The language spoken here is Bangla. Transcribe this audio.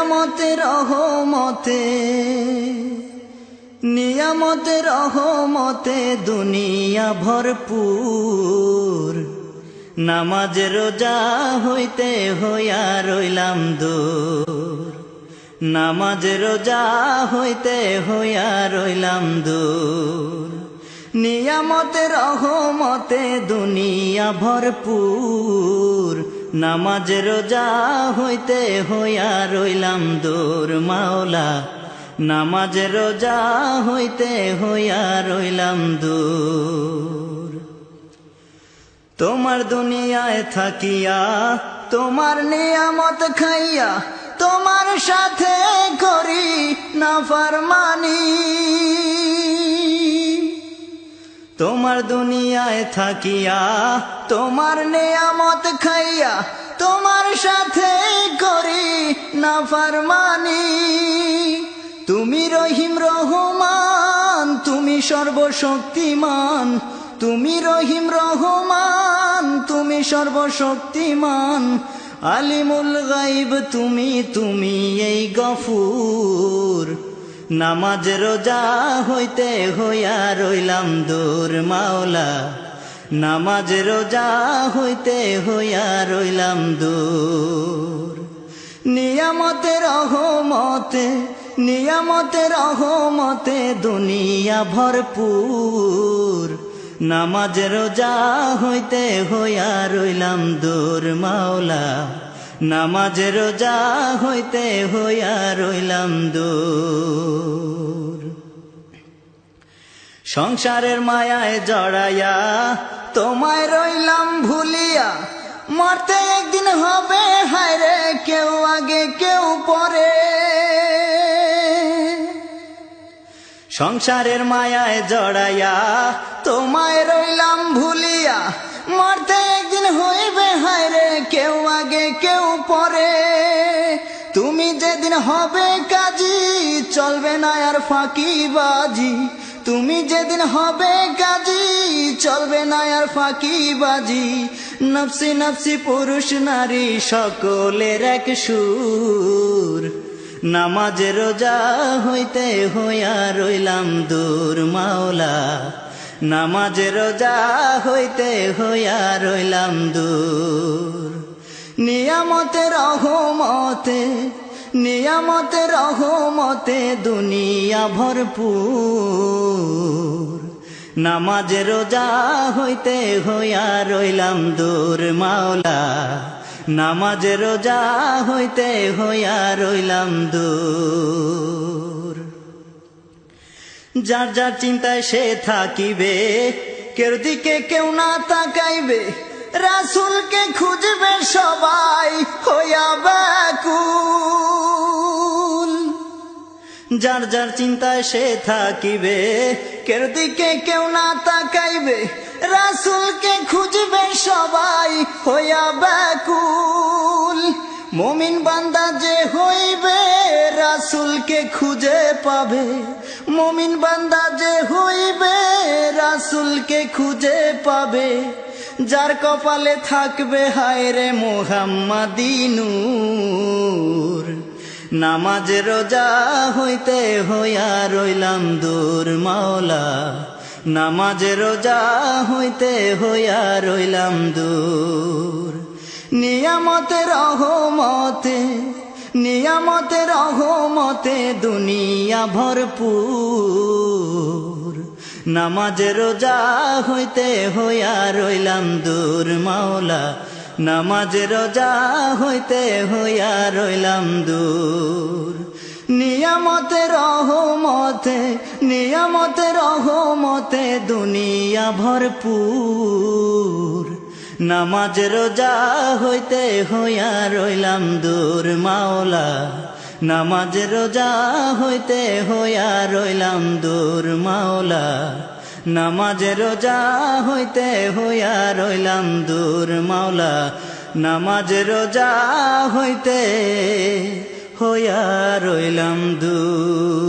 নিয়ামতে রহমতে নিয়ামতে রহমতে দুনিয়া ভরপুর। নামাজ রোজা হইতে হইয়া রইলাম দূর। নামাজ রোজা হইতে হইয়া রইলাম দূর। নিয়ামতে রহমতে দুনিয়া ভরপুর। নামাজ রোজা হইতে হইয়া রইলাম দূর মাওলা। নামাজ রোজা হইতে হইয়া রইলাম দূর। তোমার দুনিয়ায় থাকিয়া, তোমার নিয়ামত খাইয়া, তোমার সাথে করি না ফারমানি। তোমার দুনিয়ায় থাকিয়া, তোমার নেয়ামত খাইয়া, তোমার সাথে করি না ফারমানি। তুমি রহিম রহমান, তুমি সর্বশক্তিমান। তুমি রহিম রহমান, তুমি সর্বশক্তিমান। আলিমুল গাইব তুমি তুমি এই গফুর। নামাজ রোজা হইতে হইয়া রইলাম দূর মাওলা। নামাজ রোজা হইতে হইয়া রইলাম দূর। নিয়ামতে রহমতে নিয়ামতে রহমতে দুনিয়া ভরপুর। নামাজ রোজা হইতে হইয়া রইলাম দূর মাওলা। নামাজ রোজা হইতে হইয়া রইলাম দূর। সংসারের মায়ায় জড়াইয়া তোমায় রইলাম ভুলিয়া। মরতে একদিন হবে হায়রে কেউ আগে, কেউ পরে। সংসারের মায়ায় জড়াইয়া তোমায় রইলাম ভুলিয়া। মরতে হবে কাজী, চলবে না আর ফাঁকি বাজি। তুমি যেদিন হবে কাজী, চলবে না আর ফাঁকি বাজি। নফসি নফসি পুরুষ নারী, সকলের এক সুর। নামাজ রোজা হইতে হইয়া রইলাম দূর মাওলা। নামাজ রোজা হইতে হইয়া রইলাম দূর। নিয়ামতে রহমতে নিয়ামতে রহমতে দুনিয়া ভরপুর। নামাজ রোজা হইতে হইয়া রইলাম দূর মাওলা। নামাজ রোজা হইতে হইয়া রইলাম দূর। যার যার চিন্তায় সে থাকিবে, কেউ দিকে কেউ না তাকাইবে, রাসুলকে খুঁজবে যার যার চিন্তায় সে থাকিবে। কেউ দিকে কেউ না তাকাইবে, রাসুলকে খুঁজবে সবাই হইয়া ব্যাকুল। মমিন বান্দা যে হইবে, রাসুলকে খুঁজে পাবে। মমিন বান্দা যে হইবে, রাসুলকে খুঁজে পাবে। যার কপালে থাকবে হায় রে মোহাম্মদিনুর নামাজ রোজা হইতে হইয়া রইলাম দূর মাওলা। নামাজ রোজা হইতে হইয়া রইলাম দূর। নিয়ামতে রহমতে নিয়ামতে রহমতে দুনিয়া ভরপুর। নামাজ রোজা হইতে হইয়া রইলাম দূর মাওলা। নামাজ রোজা হইতে হইয়া রইলাম দূর। নিয়ামতে রহমতে নিয়ামতে রহমতে দুনিয়া ভরপুর। নামাজ রোজা হইতে হইয়া রইলাম দূর, মাওলা। নামাজ রোজা হইতে হইয়া রইলাম দূর, মাওলা। নামাজ রোজা হইতে হইয়া রইলাম দূর মাওলা। নামাজ রোজা হইতে হইয়া রইলাম দূর